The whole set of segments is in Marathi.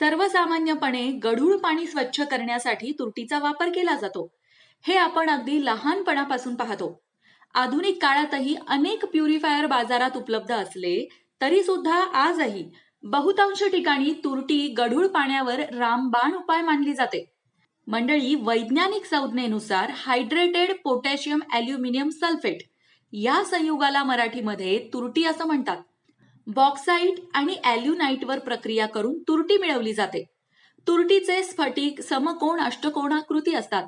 सर्वसामान्यपणे गढूळ पाणी स्वच्छ करण्यासाठी तुरटीचा वापर केला जातो. हे आपण अगदी लहानपणापासून पाहतो. आधुनिक काळातही अनेक प्युरिफायर बाजारात उपलब्ध असले तरी सुद्धा आजही बहुतांश ठिकाणी तुरटी गढूळ पाण्यावर रामबाण उपाय मानली जाते. मंडळी वैज्ञानिक संज्ञेनुसार हायड्रेटेड पोटॅशियम अल्युमिनियम सल्फेट या संयुगाला मराठीमध्ये तुरटी असं म्हणतात. बॉक्साईट आणि ॲल्युनाईटवर प्रक्रिया करून तुरटी मिळवली जाते. तुरटीचे स्फटिक समकोण अष्टकोणाकृती असतात.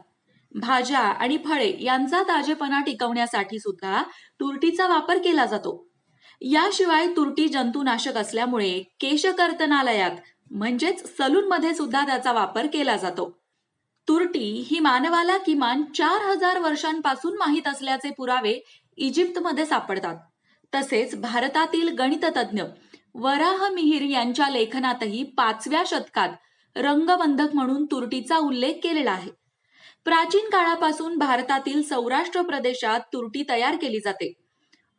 भाज्या आणि फळे यांचा ताजेपणा टिकवण्यासाठी सुद्धा तुरटीचा वापर केला जातो. याशिवाय तुरटी जंतुनाशक असल्यामुळे केशकर्तनालयात म्हणजेच सलूनमध्ये सुद्धा त्याचा वापर केला जातो. तुरटी ही मानवाला किमान चार हजार वर्षांपासून माहीत असल्याचे पुरावे इजिप्तमध्ये सापडतात. तसेच भारतातील गणिततज्ञ वराह मिहिर यांच्या लेखनातही पाचव्या शतकात रंगबंधक म्हणून तुरटीचा उल्लेख केलेला आहे. प्राचीन काळापासून भारतातील सौराष्ट्र प्रदेशात तुरटी तयार केली जाते.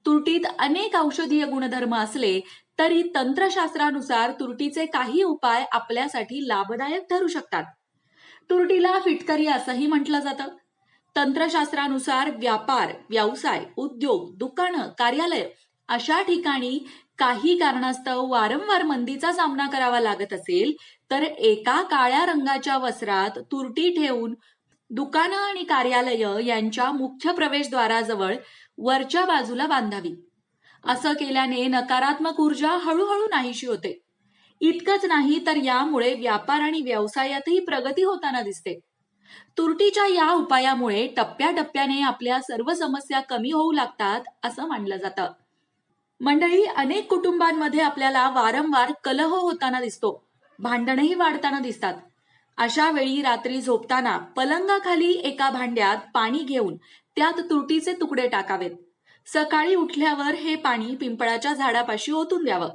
तुरटीत अनेक औषधीय गुणधर्म असले तरी तंत्रशास्त्रानुसार तुरटीचे काही उपाय आपल्यासाठी लाभदायक ठरू शकतात. तुरटीला फिटकरी असंही म्हटलं जातं. तंत्रशास्त्रानुसार व्यापार व्यवसाय उद्योग दुकानं कार्यालय अशा ठिकाणी काही कारणास्तव वारंवार मंदीचा सामना करावा लागत असेल तर एका काळ्या रंगाच्या वस्त्रात तुरटी ठेवून दुकानं आणि कार्यालय यांच्या मुख्य प्रवेशद्वाराजवळ वरच्या बाजूला बांधावी. असं केल्याने नकारात्मक ऊर्जा हळूहळू नाहीशी होते. इतकंच नाही तर यामुळे व्यापार आणि व्यवसायातही प्रगती होताना दिसते. तुरटीच्या या उपायामुळे टप्प्याटप्प्याने आपल्या सर्व समस्या कमी होऊ लागतात असं मानलं जातं. मंडळी अनेक कुटुंबांमध्ये आपल्याला वारंवार कलह होताना दिसतो. भांडणही वाढताना दिसतात. अशा वेळी रात्री झोपताना पलंगाखाली एका भांड्यात पाणी घेऊन त्यात तुरटीचे तुकडे टाकावेत. सकाळी उठल्यावर हे पाणी पिंपळाच्या झाडापाशी ओतून द्यावं.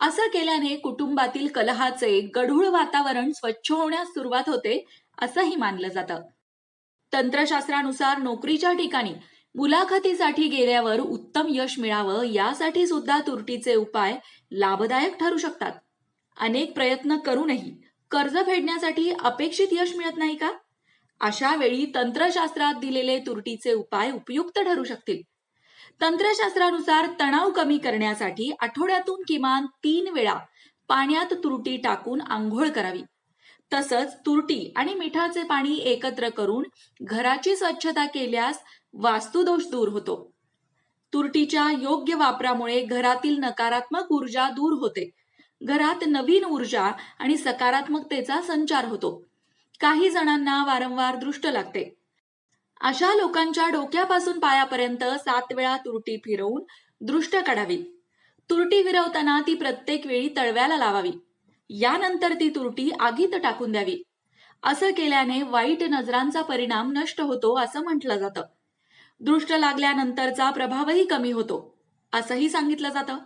असं केल्याने कुटुंबातील कलहाचे गढूळ वातावरण स्वच्छ होण्यास सुरुवात होते असंही मानलं जातं. तंत्रशास्त्रानुसार नोकरीच्या ठिकाणी मुलाखतीसाठी गेल्यावर उत्तम यश मिळावं यासाठी सुद्धा तुरटीचे उपाय लाभदायक ठरू शकतात. अनेक प्रयत्न करूनही कर्ज फेडण्यासाठी अपेक्षित यश मिळत नाही का? अशा वेळी तंत्रशास्त्रात दिलेले तुरटीचे उपाय उपयुक्त ठरू शकतील. तंत्रशास्त्रानुसार तणाव कमी करण्यासाठी आठवड्यातून किमान तीन वेळा पाण्यात तुरटी टाकून आंघोळ करावी. तसंच तुरटी आणि मिठाचे पाणी एकत्र करून घराची स्वच्छता केल्यास वास्तुदोष दूर होतो. तुरटीच्या योग्य वापरामुळे घरातील नकारात्मक ऊर्जा दूर होते. घरात नवीन ऊर्जा आणि सकारात्मकतेचा संचार होतो. काही जणांना वारंवार दृष्ट लागते. अशा लोकांच्या डोक्यापासून पायापर्यंत सात वेळा तुरटी फिरवून दृष्ट काढावी. तुरटी फिरवताना ती प्रत्येक वेळी तळव्याला लावावी. यानंतर ती तुरटी आगीत टाकून द्यावी. असं केल्याने वाईट नजरांचा परिणाम नष्ट होतो असं म्हटलं जातं. दृष्ट लागल्यानंतरचा प्रभावही कमी होतो असंही सांगितलं जातं.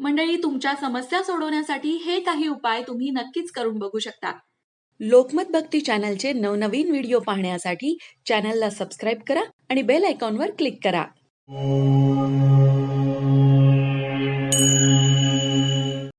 मंडळी तुमच्या समस्या सोडवण्यासाठी हे काही उपाय तुम्ही नक्कीच करून बघू शकता. लोकमत भक्ती चॅनलचे नवनवीन व्हिडिओ पाहण्यासाठी चॅनलला सबस्क्राईब करा आणि बेल आयकॉनवर क्लिक करा.